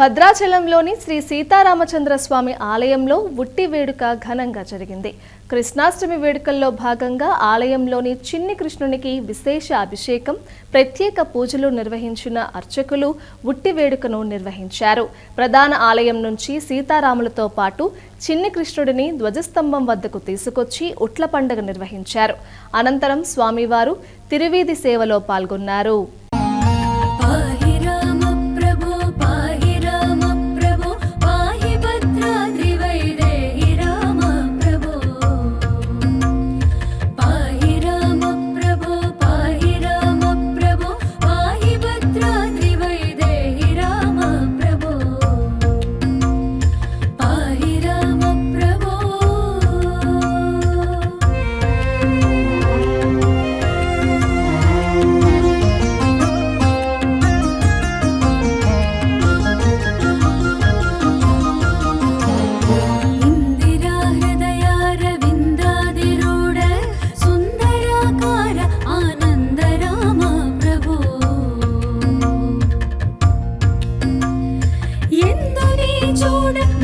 భద్రాచలంలోని శ్రీ సీతారామచంద్ర స్వామి ఆలయంలో ఉట్టి వేడుక ఘనంగా జరిగింది. కృష్ణాష్టమి వేడుకల్లో భాగంగా ఆలయంలోని చిన్ని కృష్ణునికి విశేష అభిషేకం ప్రత్యేక పూజలు నిర్వహించిన అర్చకులు ఉట్టి వేడుకను నిర్వహించారు. ప్రధాన ఆలయం నుంచి సీతారాములతో పాటు చిన్ని కృష్ణుడిని ధ్వజస్తంభం వద్దకు తీసుకొచ్చి ఉట్ల పండుగ నిర్వహించారు. అనంతరం స్వామివారు తిరువీధి సేవలో పాల్గొన్నారు. una